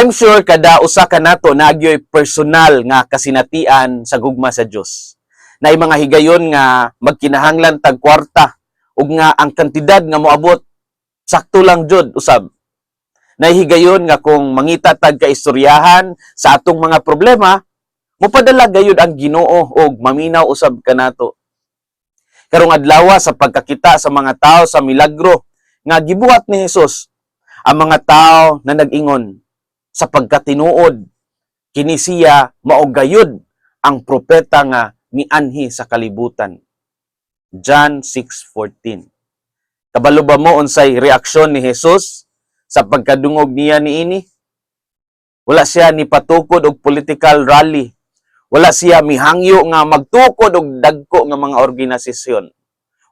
I'm sure kada usa ka nato nagyoy personal nga kasinatian sa gugma sa Dios. Na mga higayon nga magkinahanglan tag kwarta ug nga ang kantidad nga moabot sakto lang jud usab. Nahigayon nga kung mangita tag kaistoryahan sa atong mga problema, mopadala gayud ang Ginoo og maminaw usab kanato. Karong adlaw sa pagkakita sa mga tao sa milagro nga gibuhat ni Hesus, ang mga tao na nag-ingon sa pagkatinuod kini siya maogayod ang propeta nga mianhi sa kalibutan. John 6:14. Kabalo ba mo unsay reaksyon ni Jesus sa pagkadungog niya niini? Wala siya ni patukod og political rally. Wala siya mihangyo nga magtukod og dagko nga mga organisasyon.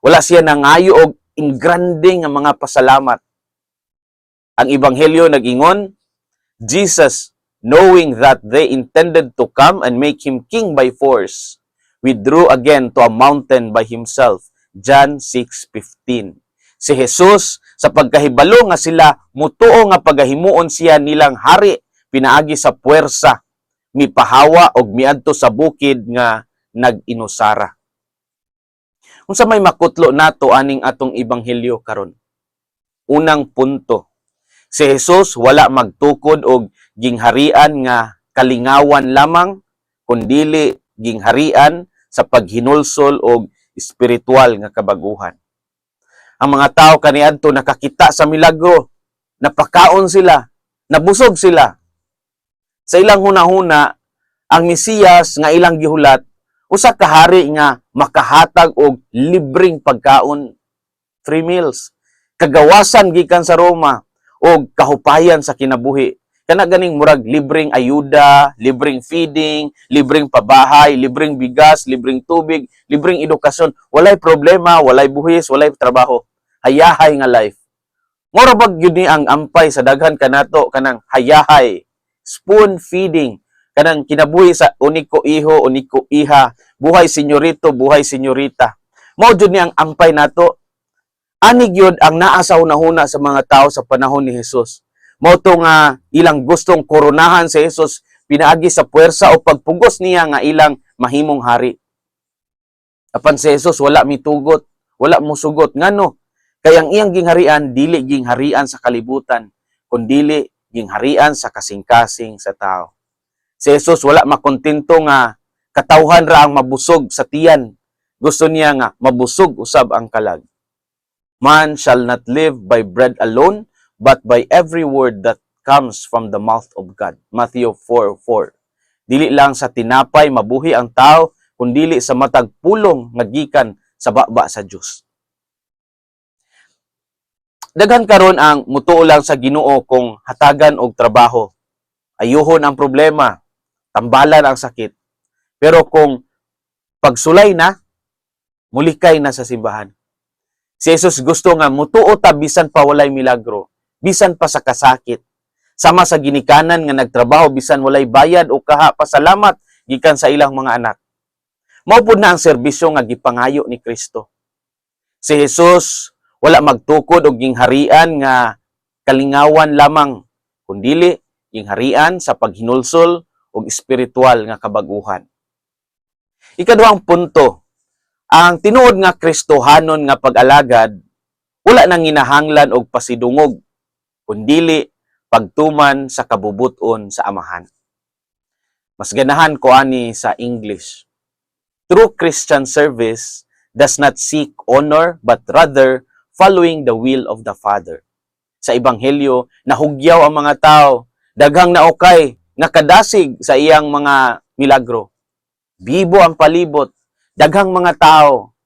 Wala siya nangayo og ingrande nga mga pasalamat. Ang ebanghelyo nag-ingon, Jesus, knowing that they intended to come and make him king by force, withdrew again to a mountain by himself. John 6:15. Si Jesus sa pagkahibalo nga sila mutuo nga pagahimuon siya nilang hari pinaagi sa puwersa mipahawa og miadto sa bukid nga nag-inusara. Unsa may makutlo nato aning atong ebanghelyo karon? Unang punto, si Jesus wala magtukod og gingharian nga kalingawan lamang kundili gingharian sa paghinulsol og espiritual nga kabaguhan. Ang mga tao kaniadto nakakita sa milagro, napakaon sila, nabusog sila. Sa ilang hunahuna, ang Mesiyas nga ilang gihulat usa ka hari nga makahatag og libreng pagkaon, free meals, kagawasan gikan sa Roma og kahupayan sa kinabuhi. Kana ganing murag libreng ayuda, libreng feeding, libreng pabahay, libreng bigas, libreng tubig, libreng edukasyon. Walay problema, walay buhis, walay trabaho. Hayahay nga life. Mora bag yun ni ang ampay sa daghan kanato kanang hayahay, spoon feeding, kanang kinabuhi sa uniko iho, uniko iha, buhay senyorito, buhay senyorita. Mao jud ni ang ampay nato. Anig yun ang naa sa hunahuna sa mga tao sa panahon ni Jesus. Mao to nga ilang gustong koronahan si Jesus pinaagi sa puwersa o pagpugos niya nga ilang mahimong hari. Apan si Jesus wala mitugot, wala musugot ngano kay ang iyang gingharian dili gingharian sa kalibutan kundili gingharian sa kasing-kasing sa tao. Si Jesus wala makontento nga katawhan ra ang mabusog sa tiyan. Gusto niya nga mabusog usab ang kalag. Man shall not live by bread alone, but by every word that comes from the mouth of God. Matthew 4:4. Dili lang sa tinapay mabuhi ang tao, kundili sa matag pulong nga gikan sa baba sa Dios. Daghan karon ang mutuo lang sa Ginoo kung hatagan og trabaho. Ayuhon ang problema, tambalan ang sakit. Pero kung pagsulay na, mulikay na sa simbahan. Si Jesus gusto nga mutuo ta bisan pa walay milagro, bisan pa sa kasakit. Sama sa ginikanan nga nagtrabaho bisan walay bayad o kaha pasalamat gikan sa ilang mga anak. Mao na ang serbisyo nga gipangayo ni Kristo. Si Jesus wala magtukod og gingharian nga kalingawan lamang kundili gingharian sa paghinulsol og espiritual nga kabaguhan. Ikaduhang punto, ang tinuod nga Kristohanon nga pag-alagad wala nang ginahanglan og pasidungog kundili pagtuman sa kabubuton sa amahan. Mas ganahan ko ani sa English. True Christian service does not seek honor but rather following the will of the Father. Sa Ebanghelyo, nahugyaw ang mga tao, daghang naukay, nakadasig sa iyang mga milagro. Bibo ang palibot, daghang mga tao,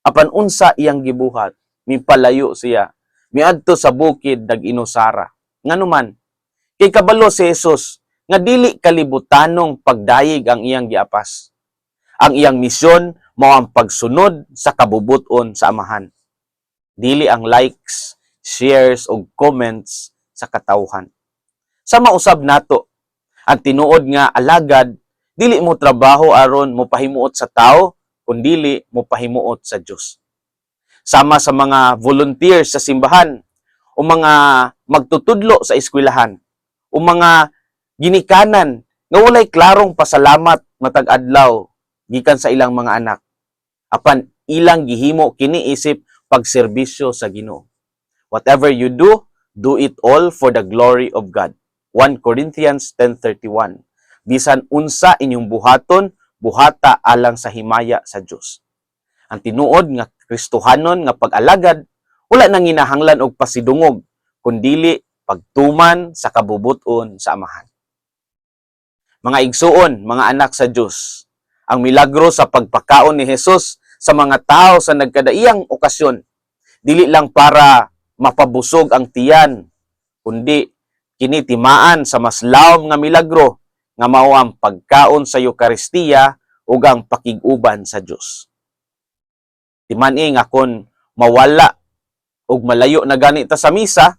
apan unsa iyang gibuhat, mipalayo siya, miadto sa bukid nag-inusara. Nganuman, kay kabalo si Jesus, nga dili kalibutanong pagdayig ang iyang giapas. Ang iyang misyon mao ang pagsunod sa kabubuton sa amahan dili ang likes, shares o comments sa katawhan. Sa mausab nato, ang tinuod nga alagad dili mo trabaho aron mo pahimuot sa tao kundili mo pahimuot sa Dios. Sama sa mga volunteers sa simbahan o mga magtutudlo sa eskwelahan o mga ginikanan nga walay klarong pasalamat matag adlaw gikan sa ilang mga anak. Apan ilang gihimo kini isip pagserbisyo sa Ginoo. Whatever you do do it all for the glory of God. 1 Corinthians 10:31 bisan unsa inyong buhaton buhata alang sa himaya sa Dios ang tinuod nga Kristohanon nga pag-alagad wala nang ginahanglan og pasidungog kundili pagtuman sa kabubuton sa amahan mga igsuon, mga anak sa Diyos. Ang milagro sa pagpakaon ni Jesus sa mga tao sa nagkadaiyang okasyon, dili lang para mapabusog ang tiyan, kundi kinitimaan sa mas lawom nga milagro nga mao ang pagkaon sa Eucharistia ug ang pakiguban sa Dios. Timani nga kon mawala ug malayo na gani ta sa misa,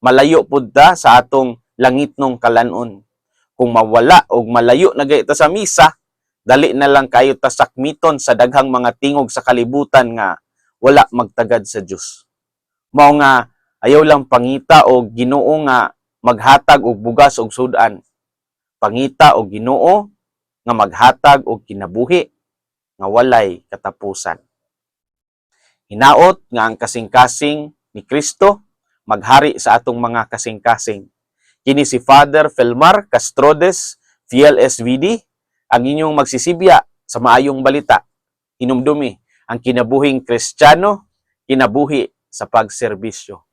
malayo pud ta sa atong langitnong kalanon kung mawala o malayo na gayta sa misa, dali na lang kayo tasakmiton sa daghang mga tingog sa kalibutan nga wala magtagad sa Dios. Mao nga ayaw lang pangita o Ginoo nga maghatag og bugas og sudan. Pangita og Ginoo nga maghatag og kinabuhi nga walay katapusan. Hinaot nga ang kasing-kasing ni Kristo maghari sa atong mga kasing-kasing Kini si Father Felmar Castrodes, VLSVD, ang inyong magsisibya sa maayong balita. Hinumdumi ang kinabuhing Kristiyano, kinabuhi sa pagserbisyo.